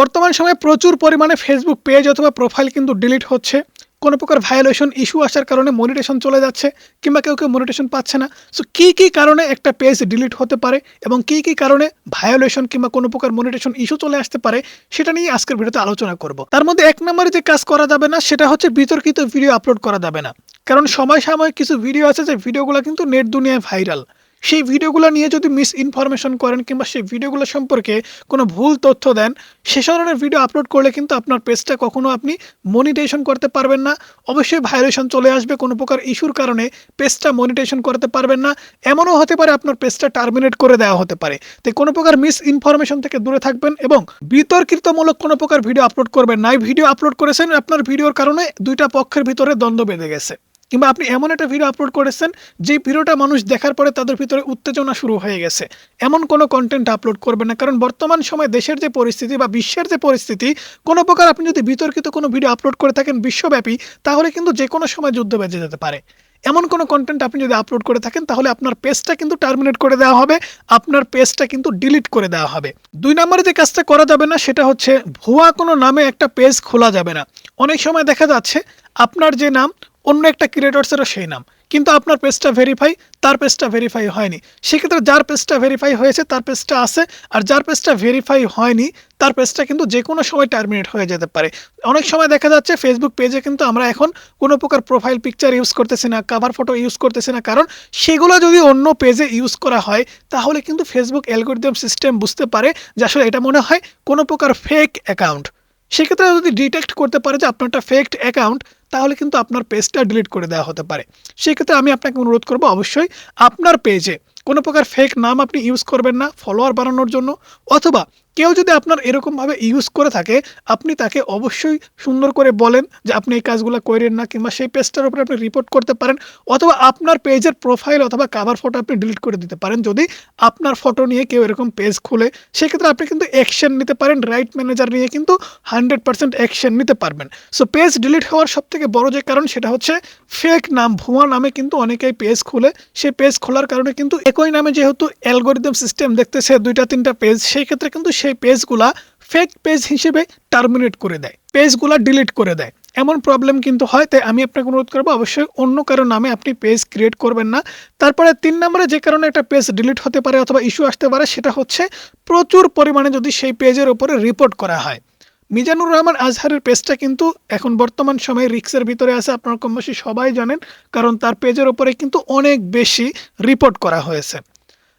বর্তমান সময়ে প্রচুর পরিমাণে ফেসবুক পেজ অথবা প্রোফাইল কিন্তু ডিলিট হচ্ছে। কোনো প্রকার ভায়োলেশন ইস্যু আসার কারণে মনিটেশন চলে যাচ্ছে কিংবা কেউ কেউ মনিটেশন পাচ্ছে না। সো কী কী কারণে একটা পেজ ডিলিট হতে পারে এবং কী কী কারণে ভায়োলেশন কিংবা কোনো প্রকার মনিটেশন ইস্যু চলে আসতে পারে, সেটা নিয়ে আজকের ভিডিওতে আলোচনা করব। তার মধ্যে এক নম্বরে যে কাজ করা যাবে না, সেটা হচ্ছে বিতর্কিত ভিডিও আপলোড করা যাবে না। কারণ সময় সাময়িক কিছু ভিডিও আছে যে ভিডিওগুলো কিন্তু নেট দুনিয়ায় ভাইরাল সেই ভিডিওগুলো নিয়ে যদি মিস ইনফরমেশন করেন কিংবা সেই ভিডিওগুলো সম্পর্কে কোনো ভুল তথ্য দেন, সে ধরনের ভিডিও আপলোড করলে কিন্তু আপনার পেজটা কখনো আপনি মনিটেশন করতে পারবেন না। অবশ্যই ভাইরেশন চলে আসবে, কোনো প্রকার ইস্যুর কারণে পেজটা মনিটেশন করতে পারবেন না। এমনও হতে পারে আপনার পেজটা টার্মিনেট করে দেওয়া হতে পারে। তাই কোনো প্রকার মিস ইনফরমেশন থেকে দূরে থাকবেন এবং বিতর্কিতমূলক কোনো প্রকার ভিডিও আপলোড করবেন না। এই ভিডিও আপলোড করেছেন, আপনার ভিডিওর কারণে দুইটা পক্ষের ভিতরে দ্বন্দ্ব বেঁধে গেছে। কিংবা আপনি এমন একটা ভিডিও আপলোড করেছেন যে ভিডিওটা মানুষ দেখার পরে তাদের ভিতরে উত্তেজনা শুরু হয়ে গেছে। এমন কোনো কন্টেন্ট আপলোড করবেন না, কারণ বর্তমান সময়ে দেশের যে পরিস্থিতি বা বিশ্বের যে পরিস্থিতি, কোনো প্রকার আপনি যদি বিতর্কিত কোনো ভিডিও আপলোড করে থাকেন বিশ্বব্যাপী, তাহলে কিন্তু যে কোনো সময় যুদ্ধ বেজে যেতে পারে। এমন কোনো কন্টেন্ট আপনি যদি আপলোড করে থাকেন, তাহলে আপনার পেজটা কিন্তু টার্মিনেট করে দেওয়া হবে, আপনার পেজটা কিন্তু ডিলিট করে দেওয়া হবে। দুই নম্বরে যে কাজটা করা যাবে না, সেটা হচ্ছে ভুয়া কোনো নামে একটা পেজ খোলা যাবে না। অনেক সময় দেখা যাচ্ছে, আপনার যে নাম অন্য একটা ক্রিয়েটর্সেরও সেই নাম। কিন্তু আপনার পেজটা ভেরিফাই তার পেজটা ভেরিফাই হয়নি। সেক্ষেত্রে যার পেজটা ভেরিফাই হয়েছে, তার পেজটা আছে। আর যার পেজটা ভেরিফাই হয়নি, তার পেজটা কিন্তু যে কোনো সময় টার্মিনেট হয়ে যেতে পারে। অনেক সময় দেখা যাচ্ছে ফেসবুক পেজে কিন্তু আমরা এখন কোনো প্রকার প্রোফাইল পিকচার ইউজ করতেছি না কাভার ফটো ইউজ করতেছি না। কারণ সেগুলো যদি অন্য পেজে ইউজ করা হয়, তাহলে কিন্তু ফেসবুক অ্যালগোরিদম সিস্টেম বুঝতে পারে যে আসলে এটা মনে হয় কোনো প্রকার ফেক অ্যাকাউন্ট সেক্ষেত্রে যদি ডিটেক্ট করতে পারে যে আপনারটা ফেকড অ্যাকাউন্ট তাহলে কিন্তু আপনার পেজটা ডিলিট করে দেওয়া হতে পারে। সেক্ষেত্রে আমি আপনাকে অনুরোধ করব অবশ্যই আপনার পেজে কোনো প্রকার ফেক নাম আপনি ইউজ করবেন না ফলোয়ার বাড়ানোর জন্য, অথবা কেউ যদি আপনার এরকমভাবে ইউজ করে থাকে, আপনি তাকে অবশ্যই সুন্দর করে বলেন যে আপনি এই কাজগুলো করেন না, কিংবা সেই পেজটার উপরে আপনি রিপোর্ট করতে পারেন, অথবা আপনার পেজের প্রোফাইল অথবা কাভার ফটো আপনি ডিলিট করে দিতে পারেন। যদি আপনার ফটো নিয়ে কেউ এরকম পেজ খুলে, সেক্ষেত্রে আপনি কিন্তু অ্যাকশন নিতে পারেন রাইট ম্যানেজার নিয়ে কিন্তু হান্ড্রেড পার্সেন্ট অ্যাকশন নিতে পারবেন। সো পেজ ডিলিট হওয়ার সব থেকে বড় যে কারণ, সেটা হচ্ছে ফেক নাম, ভুয়া নামে কিন্তু অনেকেই পেজ খুলে, সেই পেজ খোলার কারণে কিন্তু একই নামে যেহেতু অ্যালগোরিদম সিস্টেম দেখতেছে, দুইটা, তিনটা পেজ সেই ক্ষেত্রে কিন্তু সেই পেজগুলা ফেক পেজ হিসেবে টার্মিনেট করে দেয় পেজগুলা ডিলিট করে দেয়। এমন প্রবলেম কিন্তু হয়, তাই আমি আপনাকে অনুরোধ করব, অবশ্যই অন্য কারও নামে আপনি পেজ ক্রিয়েট করবেন না। তারপরে তিন নম্বরে যে কারণে একটা পেজ ডিলিট হতে পারে অথবা ইস্যু আসতে পারে, সেটা হচ্ছে প্রচুর পরিমাণে যদি সেই পেজের উপরে রিপোর্ট করা হয়। মিজানুর রহমান আজহারের পেজটা কিন্তু এখন বর্তমান সময়ে রিক্সের ভিতরে আছে, আপনারা কম বেশি সবাই জানেন, কারণ তার পেজের ওপরে কিন্তু অনেক বেশি রিপোর্ট করা হয়েছে।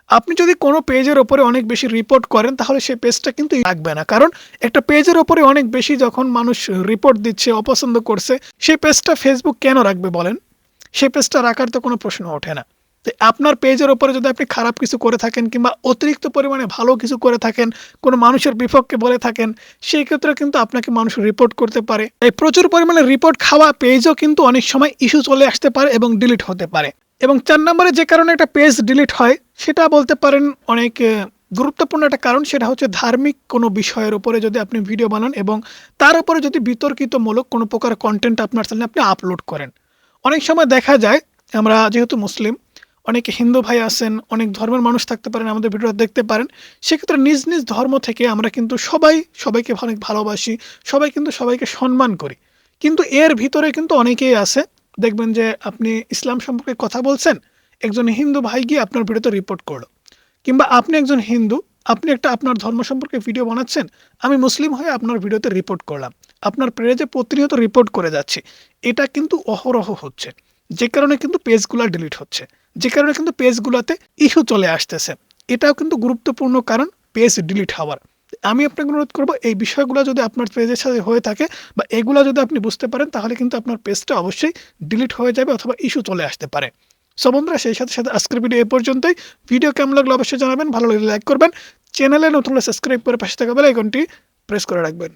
আপনি যদি কোনো পেজের ওপরে অনেক বেশি রিপোর্ট করেন, তাহলে সেই পেজটা কিন্তু লাগবে না। কারণ একটা পেজের ওপরে অনেক বেশি যখন মানুষ রিপোর্ট দিচ্ছে, অপছন্দ করছে সেই পেজটা ফেসবুক কেন রাখবে বলেন? সেই পেজটা রাখার তো কোনো প্রশ্ন ওঠে না। তো আপনার পেজের ওপরে যদি আপনি খারাপ কিছু করে থাকেন কিংবা অতিরিক্ত পরিমাণে ভালো কিছু করে থাকেন, কোনো মানুষের বিপক্ষে বলে থাকেন, সেই ক্ষেত্রে কিন্তু আপনাকে মানুষ রিপোর্ট করতে পারে। এই প্রচুর পরিমাণে রিপোর্ট খাওয়া পেজও কিন্তু অনেক সময় ইস্যু চলে আসতে পারে এবং ডিলিট হতে পারে। এবং চার নম্বরে যে কারণে একটা পেজ ডিলিট হয়, সেটা বলতে পারেন অনেক গুরুত্বপূর্ণ একটা কারণ, সেটা হচ্ছে ধার্মিক কোনো বিষয়ের উপরে যদি আপনি ভিডিও বানান এবং তার উপরে যদি বিতর্কিতমূলক কোনো প্রকার কন্টেন্ট আপনার চ্যানেলে আপনি আপলোড করেন। অনেক সময় দেখা যায়, আমরা যেহেতু মুসলিম অনেক হিন্দু ভাই আছেন, অনেক ধর্মের মানুষ থাকতে পারেন, আমাদের ভিডিও দেখতে পারেন। সেক্ষেত্রে নিজ নিজ ধর্ম থেকে আমরা কিন্তু সবাই, সবাইকে অনেক ভালোবাসি, সবাই কিন্তু সবাইকে সম্মান করি। কিন্তু এর ভিতরে কিন্তু অনেকেই আছে, দেখবেন যে আপনি ইসলাম সম্পর্কে কথা বলছেন, একজন হিন্দু ভাই গিয়ে আপনার ভিডিওতে রিপোর্ট করল। কিংবা আপনি একজন হিন্দু, আপনি একটা আপনার ধর্ম সম্পর্কে ভিডিও বানাচ্ছেন, আমি মুসলিম হয়ে আপনার ভিডিওতে রিপোর্ট করলাম। আপনার পেজে প্রতিনিয়ত রিপোর্ট করে যাচ্ছি, এটা কিন্তু অহরহ হচ্ছে। যে কারণে কিন্তু পেজগুলো ডিলিট হচ্ছে। যে কারণে কিন্তু পেজগুলোতে ইস্যু চলে আসতেছে। এটাও কিন্তু গুরুত্বপূর্ণ কারণ পেজ ডিলিট হওয়ার। আমি আপনাকে অনুরোধ করব, এই বিষয়গুলো যদি আপনার পেজের সাথে হয়ে থাকে বা এগুলো যদি আপনি বুঝতে পারেন, তাহলে কিন্তু আপনার পেজটা অবশ্যই ডিলিট হয়ে যাবে অথবা ইস্যু চলে আসতে পারে। সো বন্ধুরা, সেই সাথে সাথে আজকের ভিডিও এ পর্যন্তই। ভিডিও কেমন লাগল অবশ্যই জানাবেন, ভালো লাগলে লাইক করবেন। চ্যানেলে নতুন সাবস্ক্রাইব করে পাশে থাকা বেল আইকনটি প্রেস করে রাখবেন।